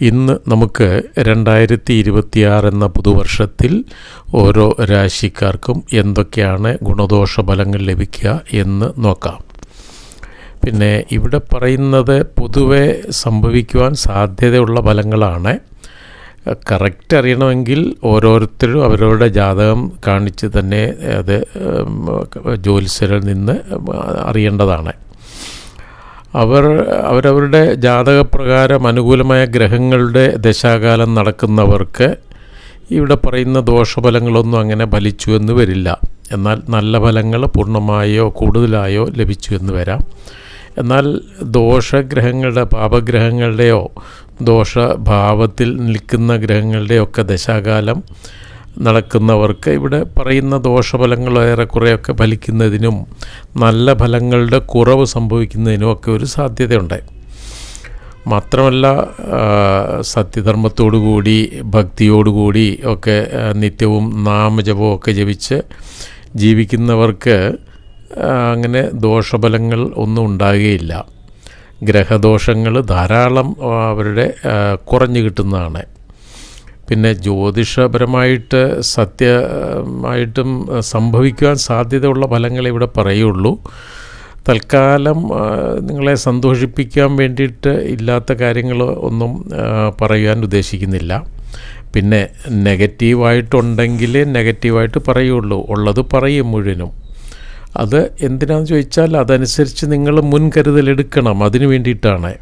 ഇന്ന് നമുക്ക് രണ്ടായിരത്തി ഇരുപത്തിയാറ് എന്ന പുതുവർഷത്തിൽ ഓരോ രാശിക്കാർക്കും എന്തൊക്കെയാണ് ഗുണദോഷ ഫലങ്ങൾ ലഭിക്കുക എന്ന് നോക്കാം. പിന്നെ ഇവിടെ പറയുന്നത് പൊതുവെ സംഭവിക്കുവാൻ സാധ്യതയുള്ള ഫലങ്ങളാണ്. കറക്റ്റ് അറിയണമെങ്കിൽ ഓരോരുത്തരും അവരവരുടെ ജാതകം കാണിച്ച് തന്നെ അത് ജ്യോത്സ്യരിൽ നിന്ന് അറിയേണ്ടതാണ്. അവർ അവരവരുടെ ജാതകപ്രകാരം അനുകൂലമായ ഗ്രഹങ്ങളുടെ ദശാകാലം നടക്കുന്നവർക്ക് ഇവിടെ പറയുന്ന ദോഷഫലങ്ങളൊന്നും അങ്ങനെ ഫലിച്ചു എന്ന് വരില്ല. എന്നാൽ നല്ല ഫലങ്ങൾ പൂർണമായോ കൂടുതലായോ ലഭിച്ചു എന്ന് വരാം. എന്നാൽ ദോഷഗ്രഹങ്ങളുടെ പാപഗ്രഹങ്ങളുടെയോ ദോഷഭാവത്തിൽ നിൽക്കുന്ന ഗ്രഹങ്ങളുടെയൊക്കെ ദശാകാലം നടക്കുന്നവർക്ക് ഇവിടെ പറയുന്ന ദോഷഫലങ്ങൾ ഏറെക്കുറെയൊക്കെ ഫലിക്കുന്നതിനും നല്ല ഫലങ്ങളുടെ കുറവ് സംഭവിക്കുന്നതിനും ഒക്കെ ഒരു സാധ്യതയുണ്ട്. മാത്രമല്ല സത്യധർമ്മത്തോടുകൂടി ഭക്തിയോടുകൂടി ഒക്കെ നിത്യവും നാമജപവും ഒക്കെ ജപിച്ച് ജീവിക്കുന്നവർക്ക് അങ്ങനെ ദോഷഫലങ്ങൾ ഒന്നും ഉണ്ടാകുകയില്ല. ഗ്രഹദോഷങ്ങൾ ധാരാളം അവരുടെ കുറഞ്ഞു കിട്ടുന്നതാണ്. പിന്നെ ജ്യോതിഷപരമായിട്ട് സത്യമായിട്ടും സംഭവിക്കുവാൻ സാധ്യതയുള്ള ഫലങ്ങളെ ഇവിടെ പറയുള്ളൂ. തൽക്കാലം നിങ്ങളെ സന്തോഷിപ്പിക്കാൻ വേണ്ടിയിട്ട് ഇല്ലാത്ത കാര്യങ്ങൾ ഒന്നും പറയാൻ ഉദ്ദേശിക്കുന്നില്ല. പിന്നെ നെഗറ്റീവായിട്ടുണ്ടെങ്കിൽ നെഗറ്റീവായിട്ട് പറയുള്ളൂ. ഉള്ളത് പറയും മുഴുവനും. അത് എന്തിനാണെന്ന് ചോദിച്ചാൽ അതനുസരിച്ച് നിങ്ങൾ മുൻകരുതലെടുക്കണം. അതിന് വേണ്ടിയിട്ടാണ്.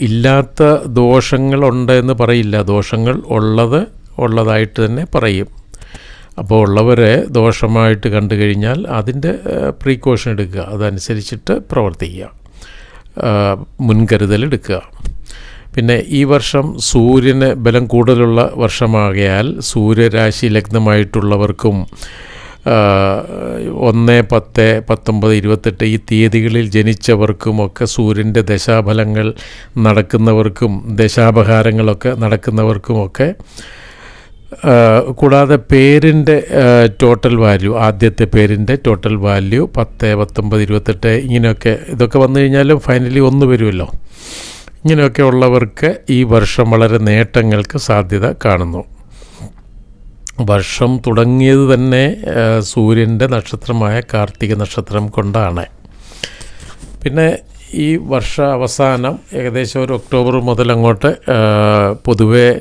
ഇല്ലാത്ത ദോഷങ്ങളുണ്ട് എന്ന് പറയില്ല. ദോഷങ്ങൾ ഉള്ളത് ഉള്ളതായിട്ട് തന്നെ പറയും. അപ്പോൾ ഉള്ളവരെ ദോഷമായിട്ട് കണ്ടു കഴിഞ്ഞാൽ അതിന്റെ പ്രീക്കോഷൻ എടുക്കുക. അതനുസരിച്ചിട്ട് പ്രവർത്തിക്കുക. മുൻകരുതലെടുക്കുക പിന്നെ ഈ വർഷം സൂര്യന് ബലം കൂടുതലുള്ള വർഷമാകയാൽ സൂര്യരാശി ലഗ്നമായിട്ടുള്ളവർക്കും ഒന്ന് പത്ത് പത്തൊമ്പത് ഇരുപത്തെട്ട് ഈ തീയതികളിൽ ജനിച്ചവർക്കും ഒക്കെ സൂര്യന്റെ ദശാഫലങ്ങൾ നടക്കുന്നവർക്കും ദശാപഹാരങ്ങളൊക്കെ നടക്കുന്നവർക്കുമൊക്കെ കൂടാതെ പേരിന്റെ ടോട്ടൽ വാല്യൂ ആദ്യത്തെ പേരിന്റെ ടോട്ടൽ വാല്യൂ പത്ത് പത്തൊമ്പത് ഇരുപത്തെട്ട് ഇങ്ങനെയൊക്കെ ഇതൊക്കെ വന്നു കഴിഞ്ഞാലും ഫൈനലി ഒന്ന് വരുമല്ലോ. ഇങ്ങനെയൊക്കെ ഉള്ളവർക്ക് ഈ വർഷം വളരെ നേട്ടങ്ങൾക്ക് സാധ്യത കാണുന്നു. വർഷം തുടങ്ങിയത് തന്നെ സൂര്യന്റെ നക്ഷത്രമായ കാർത്തിക നക്ഷത്രം കൊണ്ടാണ്. പിന്നെ ഈ വർഷ അവസാനം ഏകദേശം ഒരു ഒക്ടോബർ മുതൽ അങ്ങോട്ട് പൊതുവെ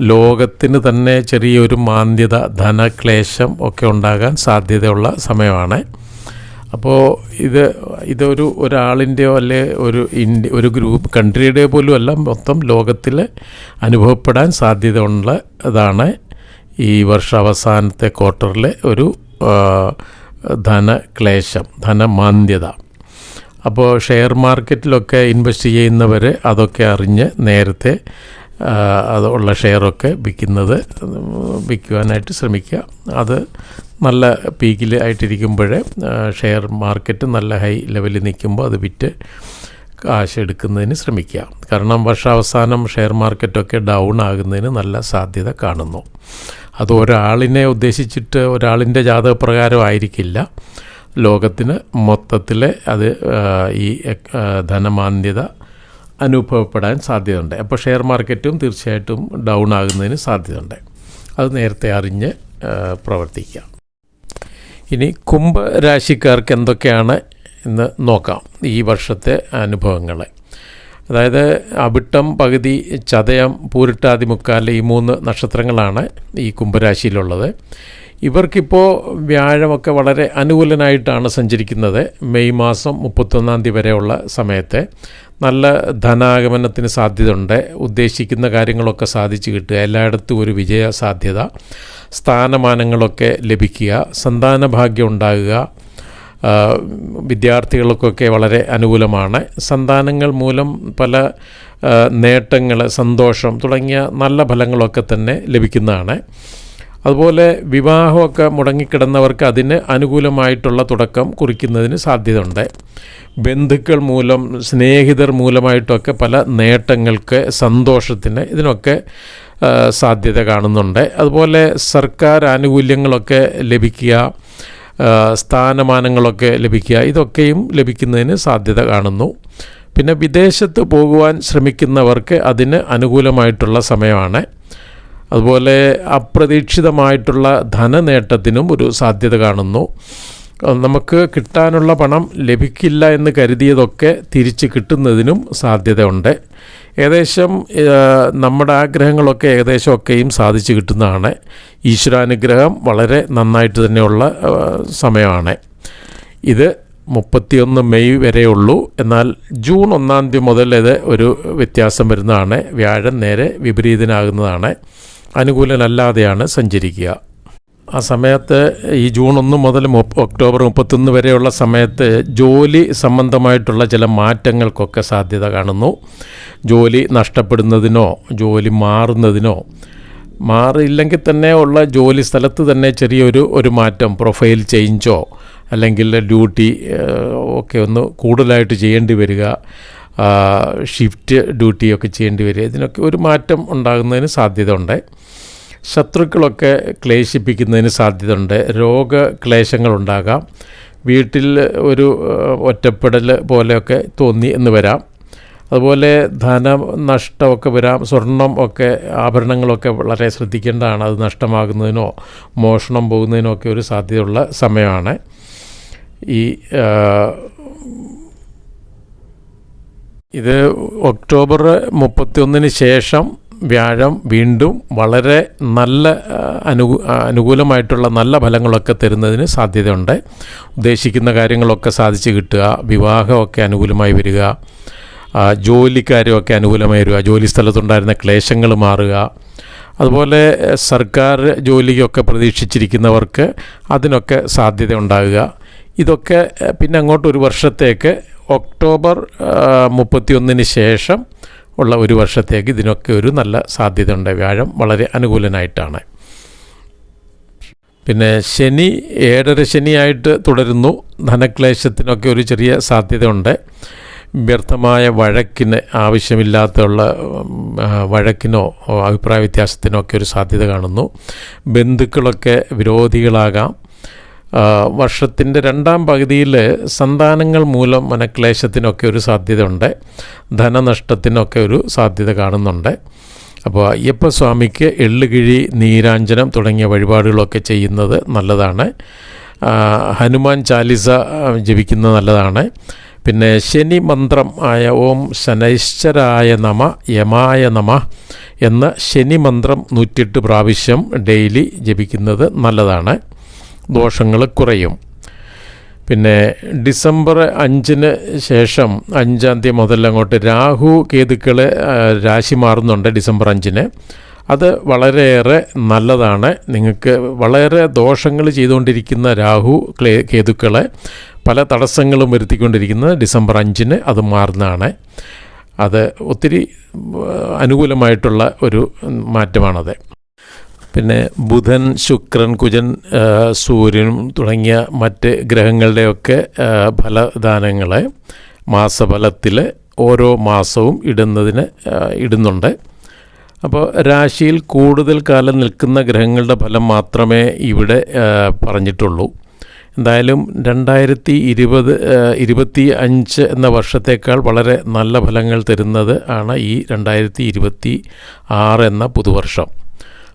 ലോകത്തിന് തന്നെ ചെറിയൊരു മാന്ദ്യത ധനക്ലേശം ഒക്കെ ഉണ്ടാകാൻ സാധ്യതയുള്ള സമയമാണ്. അപ്പോൾ ഇത് ഇതൊരു ഒരാളിന്റെയോ അല്ലെ ഒരു ഇന്ത്യ ഒരു ഗ്രൂപ്പ് കൺട്രിയുടെ പോലും അല്ല മൊത്തം ലോകത്തിൽ അനുഭവപ്പെടാൻ സാധ്യതയുള്ള ഇതാണ് ഈ വർഷാവസാനത്തെ ക്വാർട്ടറിലെ ഒരു ധനക്ലേശം ധനമാന്ദ്യത. അപ്പോൾ ഷെയർ മാർക്കറ്റിലൊക്കെ ഇൻവെസ്റ്റ് ചെയ്യുന്നവർ അതൊക്കെ അറിഞ്ഞ് നേരത്തെ ഉള്ള ഷെയറൊക്കെ വിൽക്കുന്നത് വിൽക്കുവാനായിട്ട് ശ്രമിക്കുക. അത് നല്ല പീക്കിൽ ആയിട്ടിരിക്കുമ്പോൾ ഷെയർ മാർക്കറ്റ് നല്ല ഹൈ ലെവലിൽ നിൽക്കുമ്പോൾ അത് വിറ്റ് കാശ് എടുക്കുന്നതിന് ശ്രമിക്കുക. കാരണം വർഷാവസാനം ഷെയർ മാർക്കറ്റൊക്കെ ഡൗൺ ആകുന്നതിന് നല്ല സാധ്യത കാണുന്നു. അത് ഒരാളിനെ ഉദ്ദേശിച്ചിട്ട് ഒരാളിന്റെ ജാതകപ്രകാരം ആയിരിക്കില്ല. ലോകത്തിന് മൊത്തത്തിൽ അത് ഈ ധനമാന്ദ്യത അനുഭവപ്പെടാൻ സാധ്യതയുണ്ട്. അപ്പോൾ ഷെയർ മാർക്കറ്റും തീർച്ചയായിട്ടും ഡൗൺ ആകുന്നതിന് സാധ്യതയുണ്ട്. അത് നേരത്തെ അറിഞ്ഞ് പ്രവർത്തിക്കുക ഇനി കുംഭരാശിക്കാർക്ക് എന്തൊക്കെയാണ് എന്ന് നോക്കാം. ഈ വർഷത്തെ അനുഭവങ്ങൾ അതായത് അവിട്ടം പകുതി ചതയം പൂരിട്ടാതി മുക്കാൽ ഈ മൂന്ന് നക്ഷത്രങ്ങളാണ് ഈ കുംഭരാശിയിലുള്ളത്. ഇവർക്കിപ്പോൾ വ്യാഴമൊക്കെ വളരെ അനുകൂലനായിട്ടാണ് സഞ്ചരിക്കുന്നത്. മെയ് മാസം മുപ്പത്തൊന്നാം തീയതി വരെയുള്ള സമയത്ത്. നല്ല ധനാഗമനത്തിന് സാധ്യതയുണ്ട്. ഉദ്ദേശിക്കുന്ന കാര്യങ്ങളൊക്കെ സാധിച്ചു കിട്ടുക. എല്ലായിടത്തും ഒരു വിജയ സാധ്യത. സ്ഥാനമാനങ്ങളൊക്കെ ലഭിക്കുക. സന്താന ഭാഗ്യം ഉണ്ടാകുക. വിദ്യാർത്ഥികൾക്കൊക്കെ വളരെ അനുകൂലമാണ്. സന്താനങ്ങൾ മൂലം പല നേട്ടങ്ങൾ സന്തോഷം തുടങ്ങിയ നല്ല ഫലങ്ങളൊക്കെ തന്നെ ലഭിക്കുന്നതാണ്. അതുപോലെ വിവാഹമൊക്കെ മുടങ്ങിക്കിടന്നവർക്ക് അതിന് അനുകൂലമായിട്ടുള്ള തുടക്കം കുറിക്കുന്നതിന് സാധ്യതയുണ്ട്. ബന്ധുക്കൾ മൂലം സ്നേഹിതർ മൂലമായിട്ടൊക്കെ പല നേട്ടങ്ങൾക്ക് സന്തോഷത്തിന് ഇതിനൊക്കെ സാധ്യത കാണുന്നുണ്ട്. അതുപോലെ സർക്കാർ ആനുകൂല്യങ്ങളൊക്കെ ലഭിക്കുക സ്ഥാനമാനങ്ങളൊക്കെ ലഭിക്കുക ഇതൊക്കെയും ലഭിക്കുന്നതിന് സാധ്യത കാണുന്നു. പിന്നെ വിദേശത്ത് പോകുവാൻ ശ്രമിക്കുന്നവർക്ക് അതിന് അനുകൂലമായിട്ടുള്ള സമയമാണ്. അതുപോലെ അപ്രതീക്ഷിതമായിട്ടുള്ള ധനനേട്ടത്തിനും ഒരു സാധ്യത കാണുന്നു. നമുക്ക് കിട്ടാനുള്ള പണം ലഭിക്കില്ല എന്ന് കരുതിയതൊക്കെ തിരിച്ച് കിട്ടുന്നതിനും സാധ്യതയുണ്ട്. ഏകദേശം നമ്മുടെ ആഗ്രഹങ്ങളൊക്കെ ഏകദേശമൊക്കെയും സാധിച്ചു കിട്ടുന്നതാണ്. ഈശ്വരാനുഗ്രഹം വളരെ നന്നായിട്ട് തന്നെയുള്ള സമയമാണ്. ഇത് മുപ്പത്തിയൊന്ന് മെയ് വരെ ഉള്ളൂ. എന്നാൽ ജൂൺ ഒന്നാം തീയതി മുതൽ ഇത് ഒരു വ്യത്യാസം വരുന്നതാണ്. വ്യാഴം നേരെ വിപരീതനാകുന്നതാണ്. അനുകൂലനല്ലാതെയാണ് സഞ്ചരിക്കുക. ആ സമയത്ത് ഈ ജൂൺ ഒന്ന് മുതൽ ഒക്ടോബർ മുപ്പത്തൊന്ന് വരെയുള്ള സമയത്ത് ജോലി സംബന്ധമായിട്ടുള്ള ചില മാറ്റങ്ങൾക്കൊക്കെ സാധ്യത കാണുന്നു. ജോലി നഷ്ടപ്പെടുന്നതിനോ ജോലി മാറുന്നതിനോ മാറിയില്ലെങ്കിൽ തന്നെ ഉള്ള ജോലി സ്ഥലത്ത് തന്നെ ചെറിയൊരു ഒരു മാറ്റം പ്രൊഫൈൽ ചേഞ്ചോ അല്ലെങ്കിൽ ഡ്യൂട്ടി ഒക്കെ ഒന്ന് കൂടുതലായിട്ട് ചെയ്യേണ്ടി വരിക ഷിഫ്റ്റ് ഡ്യൂട്ടിയൊക്കെ ചെയ്യേണ്ടി വരിക ഇതിനൊക്കെ ഒരു മാറ്റം ഉണ്ടാകുന്നതിന് സാധ്യത ഉണ്ട് ശത്രുക്കളൊക്കെ ക്ലേശിപ്പിക്കുന്നതിന് സാധ്യതയുണ്ട്. രോഗക്ലേശങ്ങളുണ്ടാകാം. വീട്ടിൽ ഒരു ഒറ്റപ്പെടൽ പോലെയൊക്കെ തോന്നി എന്ന് വരാം. അതുപോലെ ധന നഷ്ടമൊക്കെ വരാം. സ്വർണം ഒക്കെ ആഭരണങ്ങളൊക്കെ വളരെ ശ്രദ്ധിക്കേണ്ടതാണ്. അത് നഷ്ടമാകുന്നതിനോ മോഷണം പോകുന്നതിനോ ഒക്കെ ഒരു സാധ്യതയുള്ള സമയമാണ്. ഈ ഇത് ഒക്ടോബർ മുപ്പത്തിയൊന്നിന് ശേഷം വ്യാഴം വീണ്ടും വളരെ നല്ല അനു അനുകൂലമായിട്ടുള്ള നല്ല ഫലങ്ങളൊക്കെ തരുന്നതിന് സാധ്യതയുണ്ട്. ഉദ്ദേശിക്കുന്ന കാര്യങ്ങളൊക്കെ സാധിച്ച് കിട്ടുക വിവാഹമൊക്കെ അനുകൂലമായി വരിക ജോലിക്കാരുമൊക്കെ അനുകൂലമായി വരിക ജോലി സ്ഥലത്തുണ്ടായിരുന്ന ക്ലേശങ്ങൾ മാറുക അതുപോലെ സർക്കാർ ജോലിക്കൊക്കെ പ്രതീക്ഷിച്ചിരിക്കുന്നവർക്ക് അതിനൊക്കെ സാധ്യത ഉണ്ടാകുക. ഇതൊക്കെ പിന്നെ അങ്ങോട്ട് ഒരു വർഷത്തേക്ക് ഒക്ടോബർ മുപ്പത്തിയൊന്നിന് ശേഷം ഉള്ള ഒരു വർഷത്തേക്ക് ഇതിനൊക്കെ ഒരു നല്ല സാധ്യത ഉണ്ട് വ്യാഴം വളരെ അനുകൂലനായിട്ടാണ്. പിന്നെ ശനി ഏഴര ശനിയായിട്ട് തുടരുന്നു. ധനക്ലേശത്തിനൊക്കെ ഒരു ചെറിയ സാധ്യതയുണ്ട്. വ്യർത്ഥമായ വഴക്കിന് ആവശ്യമില്ലാത്തുള്ള വഴക്കിനോ അഭിപ്രായ വ്യത്യാസത്തിനോ ഒക്കെ ഒരു സാധ്യത കാണുന്നു. ബന്ധുക്കളൊക്കെ വിരോധികളാകാം. വർഷത്തിന്റെ രണ്ടാം പകുതിയിൽ സന്താനങ്ങൾ മൂലം മനക്ലേശത്തിനൊക്കെ ഒരു സാധ്യതയുണ്ട്. ധനനഷ്ടത്തിനൊക്കെ ഒരു സാധ്യത കാണുന്നുണ്ട്. അപ്പോൾ അയ്യപ്പസ്വാമിക്ക് എള്ളുകിഴി നീരാഞ്ജനം തുടങ്ങിയ വഴിപാടുകളൊക്കെ ചെയ്യുന്നത് നല്ലതാണ്. ഹനുമാൻ ചാലിസ ജപിക്കുന്നത് നല്ലതാണ്. പിന്നെ ശനി മന്ത്രം ആയ ഓം ശനൈശ്വരായ നമ യമായ നമ എന്ന ശനി മന്ത്രം നൂറ്റിയെട്ട് പ്രാവശ്യം ഡെയിലി ജപിക്കുന്നത് നല്ലതാണ്. ദോഷങ്ങൾ കുറയും. പിന്നെ ഡിസംബർ അഞ്ചിന് ശേഷം അഞ്ചാം തീയതി മുതൽ അങ്ങോട്ട് രാഹു കേതുക്കൾ രാശി മാറുന്നുണ്ട് ഡിസംബർ അഞ്ചിന്. അത് വളരെയേറെ നല്ലതാണ്. നിങ്ങൾക്ക് വളരെ ദോഷങ്ങൾ ചെയ്തുകൊണ്ടിരിക്കുന്ന രാഹു ക്ലേ കേതുക്കളെ പല തടസ്സങ്ങളും വരുത്തിക്കൊണ്ടിരിക്കുന്നത് ഡിസംബർ അഞ്ചിന് അത് മാറുന്നതാണ്. അത് ഒത്തിരി അനുകൂലമായിട്ടുള്ള ഒരു മാറ്റമാണത്. പിന്നെ ബുധൻ ശുക്രൻ കുജൻ സൂര്യനും തുടങ്ങിയ മറ്റ് ഗ്രഹങ്ങളുടെയൊക്കെ ഫലദാനങ്ങളെ മാസഫലത്തിൽ ഓരോ മാസവും ഇടുന്നതിന് ഇടുന്നുണ്ട്. അപ്പോൾ രാശിയിൽ കൂടുതൽ കാലം നിൽക്കുന്ന ഗ്രഹങ്ങളുടെ ഫലം മാത്രമേ ഇവിടെ പറഞ്ഞിട്ടുള്ളൂ. എന്തായാലും രണ്ടായിരത്തി ഇരുപത് ഇരുപത്തി അഞ്ച് എന്ന വർഷത്തേക്കാൾ വളരെ നല്ല ഫലങ്ങൾ തരുന്നത് ആണ് ഈ രണ്ടായിരത്തി ഇരുപത്തി ആറ് എന്ന പുതുവർഷം.